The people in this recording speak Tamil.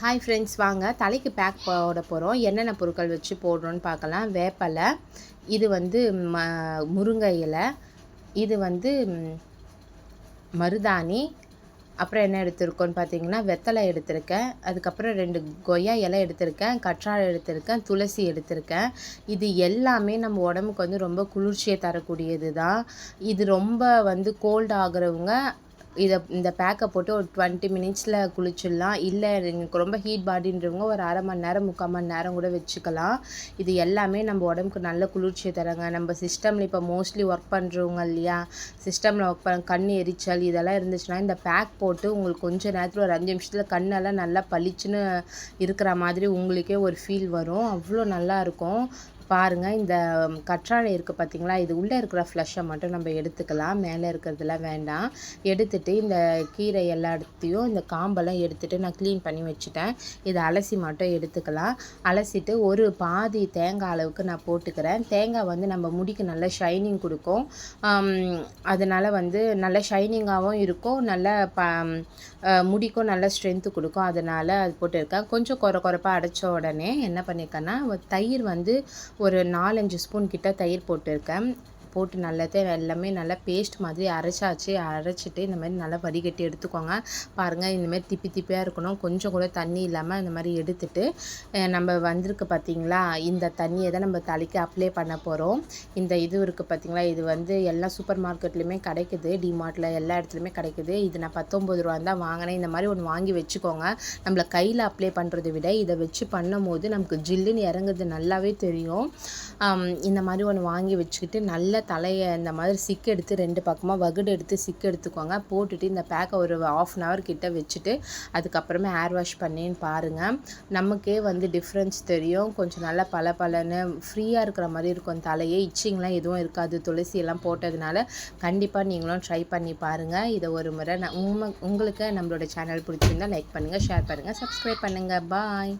ஹாய் ஃப்ரெண்ட்ஸ் வாங்க. தலைக்கு பேக் போட போகிறோம் என்னென்ன பொருட்கள் வச்சு போடுறோன்னு பார்க்கலாம். வேப்பலை இது வந்து ம முருங்கை இலை இது வந்து மருதாணி அப்புறம் என்ன எடுத்திருக்கோன்னு பார்த்தீங்கன்னா வெத்தலை எடுத்திருக்கேன். அதுக்கப்புறம் ரெண்டு கொய்யா இலை எடுத்திருக்கேன் கற்றாழை எடுத்திருக்கேன் துளசி எடுத்திருக்கேன். இது எல்லாமே நம்ம உடம்புக்கு வந்து ரொம்ப குளிர்ச்சியை தரக்கூடியது தான் இது ரொம்ப வந்து கோல்டு ஆகிறவங்க இதை இந்த பேக்கை போட்டு ஒரு டுவெண்ட்டி மினிட்ஸில் குளிச்சிடலாம். இல்லை எனக்கு ரொம்ப ஹீட் பாடின்றவங்க ஒரு அரை மணி நேரம் முக்கால் மணி நேரம் கூட வச்சுக்கலாம். இது எல்லாமே நம்ம உடம்புக்கு நல்ல குளிர்ச்சியை தராங்க. நம்ம சிஸ்டமில் இப்போ மோஸ்ட்லி ஒர்க் பண்ணுறவங்க இல்லையா? சிஸ்டமில் ஒர்க் பண்ண கண் எரிச்சல் இதெல்லாம் இருந்துச்சுன்னா இந்த பேக் போட்டு உங்களுக்கு கொஞ்சம் நேரத்தில் ஒரு அஞ்சு நிமிஷத்தில் கண்ணெல்லாம் நல்லா பளிச்சுன்னு இருக்கிற மாதிரி உங்களுக்கே ஒரு ஃபீல் வரும். அவ்வளோ நல்லாயிருக்கும் பாருங்கள் இந்த கற்றாழை இருக்குது பார்த்திங்களா இது உள்ளே இருக்கிற ஃப்ளஷை மட்டும் நம்ம எடுத்துக்கலாம். மேலே இருக்கிறதுலாம் வேண்டாம். எடுத்துகிட்டு இந்த கீரை எல்லா இடத்தையும் இந்த காம்பெல்லாம் எடுத்துகிட்டு நான் க்ளீன் பண்ணி வச்சுட்டேன். இதை அலசி மட்டும் எடுத்துக்கலாம். அலசிட்டு ஒரு பாதி தேங்காய் அளவுக்கு நான் போட்டுக்கிறேன். தேங்காய் வந்து நம்ம முடிக்கு நல்ல ஷைனிங் கொடுக்கும். அதனால் வந்து நல்ல ஷைனிங்காகவும் இருக்கும். நல்ல ப முடிக்கும் நல்ல ஸ்ட்ரென்த்து கொடுக்கும். அதனால் அது போட்டிருக்கேன். கொஞ்சம் குறை குறைப்பாக அடைச்ச உடனே என்ன பண்ணியிருக்கேன்னா தயிர் வந்து ஒரு நாலஞ்சு ஸ்பூன் கிட்ட தயிர் போட்டிருக்கேன். போட்டு நல்லதே எல்லாமே நல்லா பேஸ்ட் மாதிரி அரைச்சாச்சு. அரைச்சிட்டு இந்த மாதிரி நல்லா வடிகட்டி எடுத்துக்கோங்க. பாருங்கள் இந்தமாரி திப்பி திப்பியாக இருக்கணும். கொஞ்சம் கூட தண்ணி இல்லாமல் இந்த மாதிரி எடுத்துட்டு நம்ம வந்திருக்கு பார்த்திங்களா இந்த தண்ணியை தான் நம்ம தலைக்கு அப்ளை பண்ண போகிறோம் இந்த இது இருக்குது பார்த்திங்களா இது வந்து எல்லா சூப்பர் மார்க்கெட்லேயுமே கிடைக்குது. டிமார்ட்டில் எல்லா இடத்துலையுமே கிடைக்குது. இது நான் பத்தொம்பது ரூபா தான் வாங்கினேன். இந்த மாதிரி ஒன்று வாங்கி வச்சுக்கோங்க. நம்மளை கையில் அப்ளை பண்ணுறதை விட இதை வச்சு பண்ணும் போது நமக்கு ஜில்லுன்னு இறங்குது. நல்லாவே தெரியும். இந்த மாதிரி ஒன்று வாங்கி வச்சுக்கிட்டு நல்ல தலையை இந்த மாதிரி சிக்கு எடுத்து ரெண்டு பக்கமாக வகுடு எடுத்து சிக்கு எடுத்துக்கோங்க. போட்டுட்டு இந்த பேக்கை ஒரு ஆஃப் அன் ஹவர் கிட்ட வச்சுட்டு அதுக்கப்புறமே ஹேர் வாஷ் பண்ணின்னு பாருங்கள் நமக்கே வந்து டிஃப்ரென்ஸ் தெரியும். கொஞ்சம் நல்லா பல பலன்னு ஃப்ரீயாக இருக்கிற மாதிரி இருக்கும். தலையே இச்சிங்லாம் எதுவும் இருக்காது. துளசி எல்லாம் போட்டதுனால கண்டிப்பாக நீங்களும் ட்ரை பண்ணி பாருங்கள் இதை ஒரு முறை நான் உங்களுக்கு நம்மளோட சேனல் பிடிச்சிருந்தால் லைக் பண்ணுங்கள் ஷேர் பண்ணுங்கள் சப்ஸ்கிரைப் பண்ணுங்கள் பாய்